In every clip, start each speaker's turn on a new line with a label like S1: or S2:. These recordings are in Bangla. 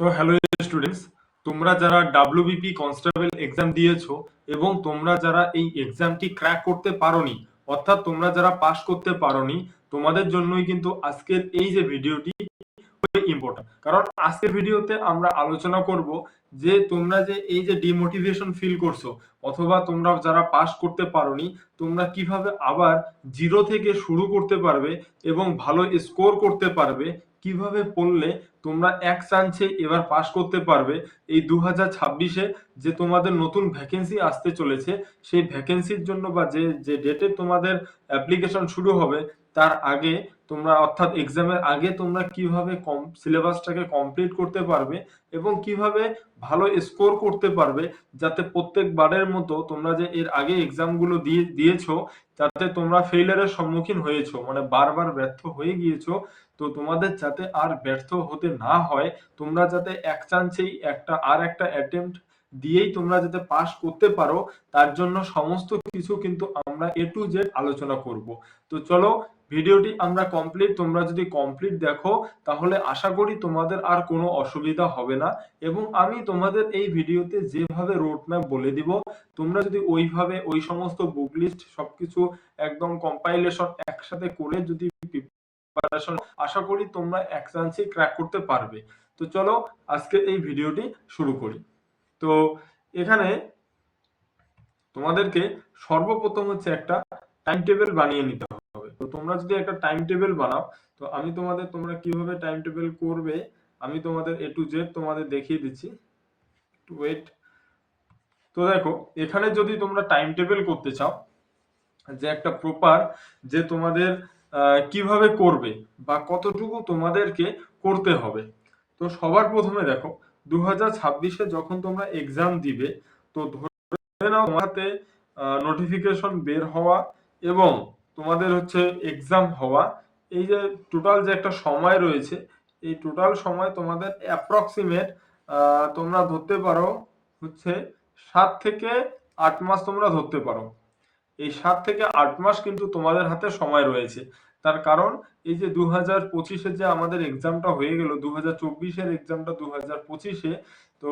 S1: তো হ্যালো স্টুডেন্টস তোমরা যারা ডাব্লিউবিপি কনস্টেবল এক্সাম দিয়েছ এবং তোমরা যারা এই এক্সামটি ক্র্যাক করতে পারোনি, অর্থাৎ তোমরা যারা পাস করতে পারোনি, তোমাদের জন্যই কিন্তু আজকের এই যে ভিডিওটি ইম্পর্টেন্ট কারণ আজকের ভিডিওতে আমরা আলোচনা করব যে তোমরা যে এই যে ডিমোটিভেশন ফিল করছ, অথবা তোমরা যারা পাস করতে পারোনি, তোমরা কীভাবে আবার জিরো থেকে শুরু করতে পারবে এবং ভালো স্কোর করতে পারবে, কীভাবে পড়লে তোমরা এক চান্সে এবার পাশ করতে পারবে। এই দু হাজার ছাব্বিশে যে তোমাদের নতুন ভ্যাকেন্সি আসতে চলেছে, সেই ভ্যাকেন্সির জন্য বা যে যে ডেটে তোমাদের অ্যাপ্লিকেশন শুরু হবে, তার আগে তোমরা অর্থাৎ এক্সামের আগে তোমরা কীভাবে কম সিলেবাসটাকে কমপ্লিট করতে পারবে এবং কীভাবে ভালো স্কোর করতে পারবে, যাতে প্রত্যেকবারের মতো তোমরা যে এর আগে এক্সামগুলো দিয়ে, দিয়েছ যাতে তোমরা ফেইলারের সম্মুখীন হয়েছো মানে বারবার ব্যর্থ হয়ে গিয়েছো, তো তোমাদের যাতে আর ব্যর্থ হতে না হয়, তোমরা যাতে এক চান্সেই একটা আর একটা অ্যাটেম্প্ট দিয়েই তোমরা যাতে পাস করতে পারো, তার জন্য সমস্ত কিছু কিন্তু আমরা এ টু জেড আলোচনা করব। তো চলো, ভিডিওটি আমরা কমপ্লিট তোমরা যদি কমপ্লিট দেখো, তাহলে আশা করি তোমাদের আর কোনো অসুবিধা হবে না। এবং আমি তোমাদের এই ভিডিওতে যেভাবে রোড ম্যাপ বলে দিব, তোমরা যদি ওইভাবে ওই সমস্ত বুক লিস্ট সবকিছু একদম কম্পাইলেশন একসাথে করে যদি প্রিপারেশন আশা করি তোমরা এক চান্সে ক্র্যাক করতে পারবে। তো চলো আজকে এই ভিডিওটি শুরু করি। তো এখানে তোমাদেরকে সর্বপ্রথম হচ্ছে একটা টাইম টেবিল বানিয়ে নিতে হবে। তো তোমরা যদি একটা টাইম টেবিল বানাও, তো আমি তোমাদের তোমরা কীভাবে টাইম টেবিল করবে, আমি তোমাদের এ টু জেড তোমাদের দেখিয়ে দিচ্ছি। ওয়েট তো দেখো, এখানে যদি তোমরা টাইম টেবিল করতে চাও, যে একটা প্রপার যে তোমাদের কীভাবে করবে বা কতটুকু তোমাদেরকে করতে হবে। তো সবার প্রথমে দেখো দু হাজার ছাব্বিশে যখন তোমরা এক্সাম দিবে, তো ধরে নাও হাতে নোটিফিকেশন বের হওয়া এবং তোমাদের হচ্ছে এক্সাম হওয়া, এই যে টোটাল যে একটা সময় রয়েছে, এই টোটাল সময় তোমাদের অ্যাপ্রক্সিমেট তোমরা ধরতে পারো হচ্ছে সাত থেকে আট মাস তোমরা ধরতে পারো। এই সাত থেকে আট মাস কিন্তু তোমাদের হাতে সময় রয়েছে। তার কারণ এই যে দু হাজার পঁচিশে যে আমাদের এক্সামটা হয়ে গেল দু হাজার চব্বিশের এক্সামটা দু হাজার পঁচিশে, তো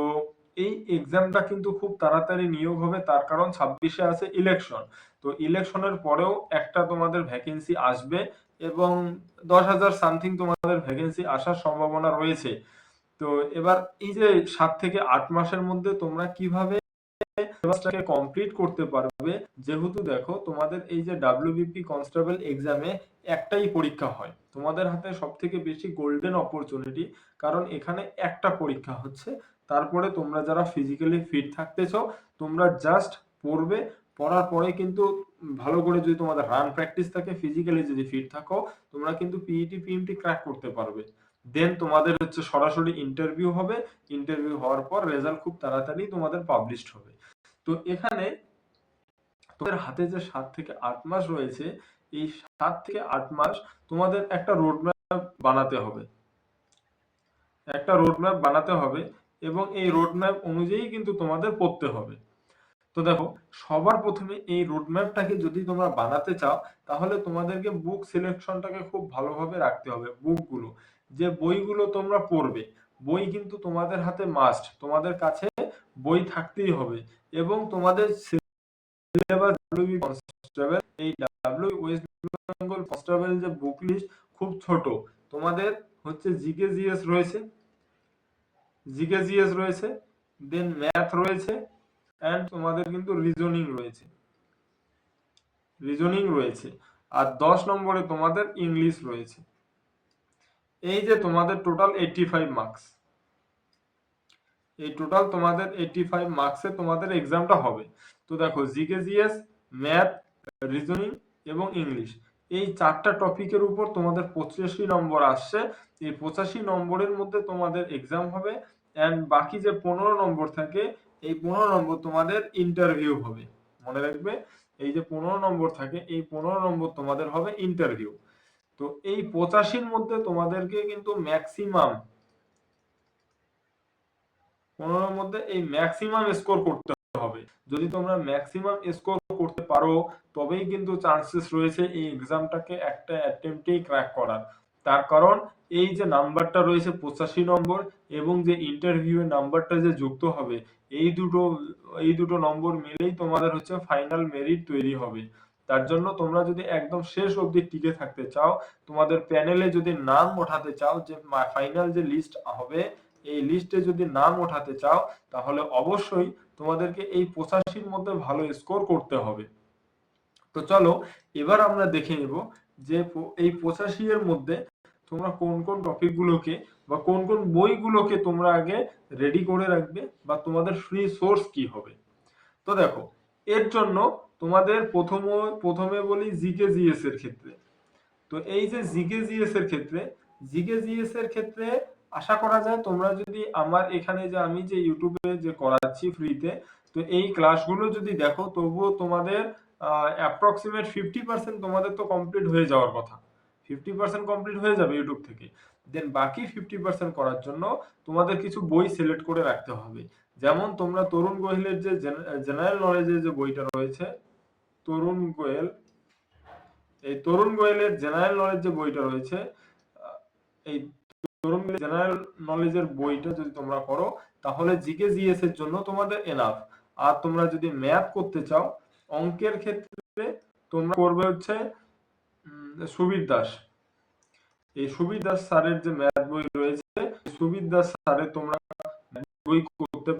S1: এই এক্সামটা কিন্তু খুব তাড়াতাড়ি নিয়োগ হবে, তার কারণ ছাব্বিশে আছে ইলেকশন তো ইলেকশনের পরেও একটা তোমাদের ভ্যাকেন্সি আসবে এবং দশ হাজার সামথিং তোমাদের ভ্যাকেন্সি আসার সম্ভাবনা রয়েছে। তো এবার এই যে সাত থেকে আট মাসের মধ্যে তোমরা কীভাবে সিলেবাসটাকে কমপ্লিট করতে পারবে। যেহেতু দেখো, তোমাদের এই যে ডাব্লিউবিপি কনস্টেবল এক্সামে একটাই পরীক্ষা হয়। তোমাদের হাতে সব থেকে বেশি গোল্ডেন অপরচুনিটি কারণ এখানে একটা পরীক্ষা হচ্ছে। তারপরে তোমরা যারা ফিজিক্যালি ফিট থাকতেছ তোমরা জাস্ট পড়বে। পড়ার পরে কিন্তু ভালো করে যদি তোমাদের রান প্র্যাকটিস থাকে ফিজিক্যালি যদি ফিট থাকো, তোমরা কিন্তু পিইটি পিএমটি ক্র্যাক করতে পারবে। দেন তোমাদের হচ্ছে সরাসরি ইন্টারভিউ হবে। ইন্টারভিউ হওয়ার পর রেজাল্ট খুব তাড়াতাড়ি তোমাদের পাবলিশড হবে। তো এখানে তোমাদের হাতে যে সাত থেকে আট মাস রয়েছে, এই সাত থেকে আট মাস তোমাদের একটা রোড ম্যাপ বানাতে হবে। একটা রোড ম্যাপ বানাতে হবে এবং এই রোড ম্যাপ অনুযায়ী কিন্তু তোমাদের পড়তে হবে। তো দেখো, সবার প্রথমে এই রোড ম্যাপটাকে যদি তোমরা বানাতে চাও, তাহলে তোমাদেরকে বুক সিলেকশনটাকে খুব ভালোভাবে রাখতে হবে বুকগুলো যে বইগুলো তোমরা পড়বে, বই কিন্তু তোমাদের হাতে মাস্ট তোমাদের কাছে বই থাকতেই হবে এবং তোমাদের সিলেবাস কনস্টেবল এই ডাব্লিউ ওয়েস্ট বেঙ্গল কনস্টেবল যে বুক লিস্ট খুব ছোট, তোমাদের হচ্ছে জিকে জিএস রয়েছে জিকে জিএস রয়েছে দেন ম্যাথ রয়েছে অ্যান্ড তোমাদের কিন্তু রিজনিং রয়েছে রিজনিং রয়েছে, আর দশ নম্বরে তোমাদের ইংলিশ রয়েছে। এই যে তোমাদের টোটাল এইটটি ফাইভ মার্কস এই টোটাল তোমাদের এইটটি ফাইভ মার্কসে তোমাদের এক্সামটা হবে। তো দেখো জিকে জিএস ম্যাথ রিজনিং এবং ইংলিশ এই চারটা টপিকের উপর তোমাদের পঁচাশি নম্বর আসছে। এই পঁচাশি নম্বরের মধ্যে তোমাদের এক্সাম হবে অ্যান্ড বাকি যে পনেরো নম্বর থাকে, এই পনেরো নম্বর তোমাদের ইন্টারভিউ হবে। মনে রাখবে? এই যে পনেরো নম্বর থাকে, এই পনেরো নম্বর তোমাদের হবে ইন্টারভিউ তো এই পঁচাশির মধ্যে তোমাদেরকে কিন্তু ম্যাক্সিমাম পনেরোর মধ্যে এই ম্যাক্সিমাম স্কোর করতে হবে। যদি তোমরা ম্যাক্সিমাম স্কোর করতে পারো, তবেই কিন্তু চান্সেস রয়েছে এই এক্সামটাকে একটা অ্যাটেম্পটেই ক্র্যাক করার। তার কারণ, এই যে নাম্বারটা রয়েছে পঁচাশি নম্বর এবং যে ইন্টারভিউ এর নাম্বারটা যে যুক্ত হবে, এই দুটো এই দুটো নম্বর মিলেই তোমাদের হচ্ছে ফাইনাল মেরিট তৈরি হবে। তার জন্য তোমরা যদি একদম শেষ অবধি টিকে থাকতে চাও, তোমাদের প্যানেলে যদি নাম ওঠাতে চাও, যে ফাইনাল যে লিস্ট হবে, এই লিস্টে যদি নাম ওঠাতে চাও, তাহলে অবশ্যই তোমাদেরকে এই পঁচাশির মধ্যে ভালো স্কোর করতে হবে। তো চলো, এবার আমরা দেখে নেব যে এই পঁচাশি এর মধ্যে তোমরা কোন কোন টপিকগুলোকে বা কোন কোন বইগুলোকে তোমরা আগে রেডি করে রাখবে বা তোমাদের ফ্রি সোর্স কি হবে। তো দেখো, এর জন্য তোমাদের প্রথম প্রথমে বলি জিকে জিএস এর ক্ষেত্রে। তো এই যে জিকে জিএস এর ক্ষেত্রে জিকে জিএস এর ক্ষেত্রে আশা করা যায় তোমরা যদি আমার এখানে যে আমি যে ইউটিউবে যে করাচ্ছি ফ্রিতে, তো এই ক্লাসগুলো যদি দেখো, তবুও তোমাদের অ্যাপ্রক্সিমেট ফিফটি পার্সেন্ট তোমাদের তো কমপ্লিট হয়ে যাওয়ার কথা। ফিফটি পার্সেন্ট কমপ্লিট হয়ে যাবে ইউটিউব থেকে। দেন বাকি ফিফটি পার্সেন্ট করার জন্য তোমাদের কিছু বই সিলেক্ট করে রাখতে হবে। যেমন তোমরা তরুণ গোয়েলের যে জেনারেল নলেজের যে বইটা রয়েছে তরুণ গোয়েল। এই তরুণ গোয়েলের জেনারেল নলেজ যে বইটা রয়েছে। এই তরুণ জেনারেল নলেজের বইটা যদি তোমরা করো তাহলে জিকে জিএস এর জন্য তোমাদের এনাফ আর তোমরা যদি ম্যাথ করতে চাও, অঙ্কের ক্ষেত্রে তোমরা করবে হচ্ছে সুবীর দাস। এই সুবীর দাস স্যারের যে ম্যাথ বই রয়েছে, সুবীর দাস স্যারের তোমরা বই করতে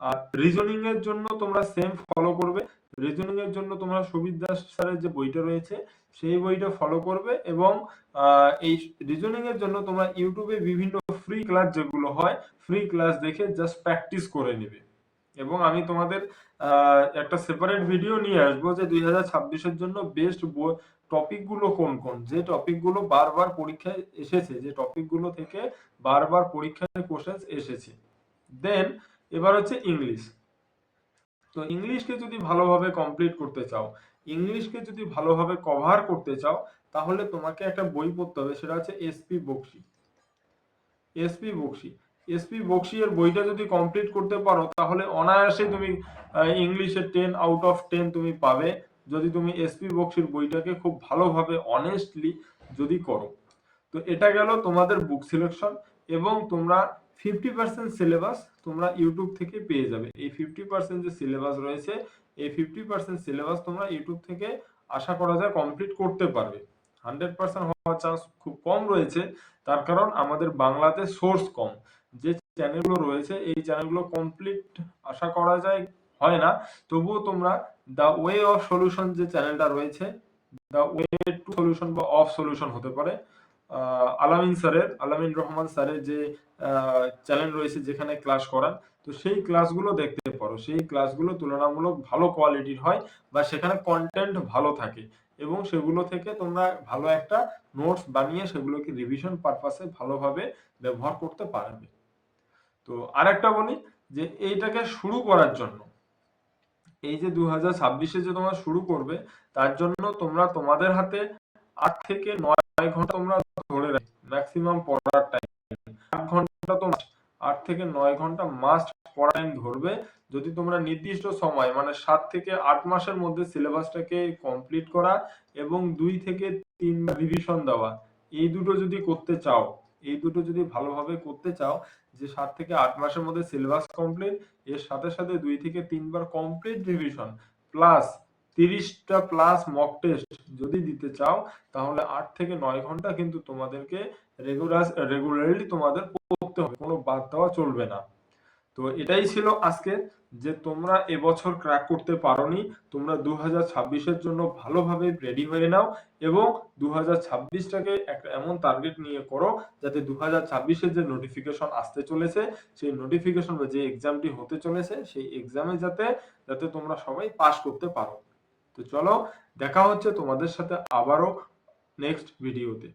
S1: আর রিজনিং এর জন্য তোমরা সেম ফলো করবে। রিজনিং এর জন্য তোমরা সুবীর দাস স্যারের যে বইটা রয়েছে, সেই বইটা ফলো করবে এবং এই রিজনিং এর জন্য তোমরা ইউটিউবে বিভিন্ন ফ্রি ক্লাস যেগুলো হয় ফ্রি ক্লাস দেখে জাস্ট প্র্যাকটিস করে নেবে। এবং আমি তোমাদের একটা সেপারেট ভিডিও নিয়ে আসব যে দুই হাজার ছাব্বিশের জন্য বেস্ট টপিকগুলো কোন কোন? যে টপিকগুলো বারবার পরীক্ষায় এসেছে, যে টপিকগুলো থেকে বারবার পরীক্ষায় কোশ্চেন এসেছে। দেন এবার হচ্ছে ইংলিশ তো ইংলিশকে যদি ভালোভাবে কমপ্লিট করতে চাও, ইংলিশকে যদি ভালোভাবে কভার করতে চাও, তাহলে তোমাকে একটা বই পড়তে হবে, সেটা হচ্ছে SP Bakshi. SP Bakshi. SP Bakshi এর বইটা যদি কমপ্লিট করতে পারো, তাহলে অনায়াসে তুমি ইংলিশে টেন আউট অফ টেন তুমি পাবে, যদি তুমি এসপি বক্সির বইটাকে খুব ভালোভাবে অনেস্টলি যদি করো। তো এটা গেল তোমাদের বুক সিলেকশন এবং তোমরা ফিফটি পার্সেন্ট সিলেবাস তোমরা ইউটিউব থেকে পেয়ে যাবে। এই ফিফটি পার্সেন্ট যে সিলেবাস রয়েছে, এই ফিফটি পার্সেন্ট সিলেবাস তোমরা ইউটিউব থেকে আশা করা যায় কমপ্লিট করতে পারবে। হান্ড্রেড পার্সেন্ট হওয়ার চান্স খুব কম রয়েছে, তার কারণ আমাদের বাংলাতে সোর্স কম। যে চ্যানেলগুলো রয়েছে, এই চ্যানেলগুলো কমপ্লিট আশা করা যায় হয় না। তবুও তোমরা দ্য ওয়ে অফ সলিউশন যে চ্যানেলটা রয়েছে দ্য ওয়ে টু সলিউশন বা অফ সলিউশন হতে পারে। আলামিন স্যারের, আলামিন রহমান স্যারের যে চ্যানেল রয়েছে যেখানে ক্লাস করান, তো সেই ক্লাসগুলো দেখতে পারো। সেই ক্লাসগুলো তুলনামূলক ভালো কোয়ালিটির হয় বা সেখানে কন্টেন্ট ভালো থাকে এবং সেগুলো থেকে তোমরা ভালো একটা নোটস বানিয়ে সেগুলোকে রিভিশন পারপাসে ভালোভাবে ব্যবহার করতে পারবে। তো আরেকটা বলি যে, এইটাকে শুরু করার জন্য, এই যে দু হাজার ছাব্বিশে যে তোমরা শুরু করবে, তার জন্য তোমরা তোমাদের হাতে আট থেকে নয় ঘণ্টা তোমরা ধরে রাখবে। ম্যাক্সিমাম পড়ার টাইম আট ঘণ্টা তো আট থেকে নয় ঘণ্টা মাস্ট পড়ার টাইম ধরবে। যদি তোমরা নির্দিষ্ট সময় মানে সাত থেকে আট মাসের মধ্যে সিলেবাসটাকে কমপ্লিট করা এবং দুই থেকে তিন রিভিশন দেওয়া, এই দুটো যদি করতে চাও, এই দুটো যদি ভালোভাবে করতে চাও, যে সাত থেকে আট মাসের মধ্যে সিলেবাস কমপ্লিট এর সাথে সাথে দুই থেকে তিনবার কমপ্লিট রিভিশন প্লাস তিরিশটা প্লাস মক টেস্ট যদি দিতে চাও, তাহলে আট থেকে নয় ঘণ্টা কিন্তু তোমাদেরকে রেগুলার রেগুলারলি তোমাদের পড়তে হবে, কোনো বাদ দেওয়া চলবে না। তো এটাই ছিল আজকে, যে তোমরা এবছর ক্র্যাক করতে পারোনি, তোমরা দু হাজার ছাব্বিশের জন্য ভালোভাবে রেডি হয়ে নাও এবং দু হাজার ছাব্বিশটাকে একটা এমন টার্গেট নিয়ে করো, যাতে দু হাজার ছাব্বিশের যে নোটিফিকেশন আসতে চলেছে, সেই নোটিফিকেশন বা যে এক্সামটি হতে চলেছে, সেই এক্সামে যাতে যাতে তোমরা সবাই পাস করতে পারো। তো চলো দেখা হচ্ছে তোমাদের সাথে আবারও নেক্সট ভিডিওতে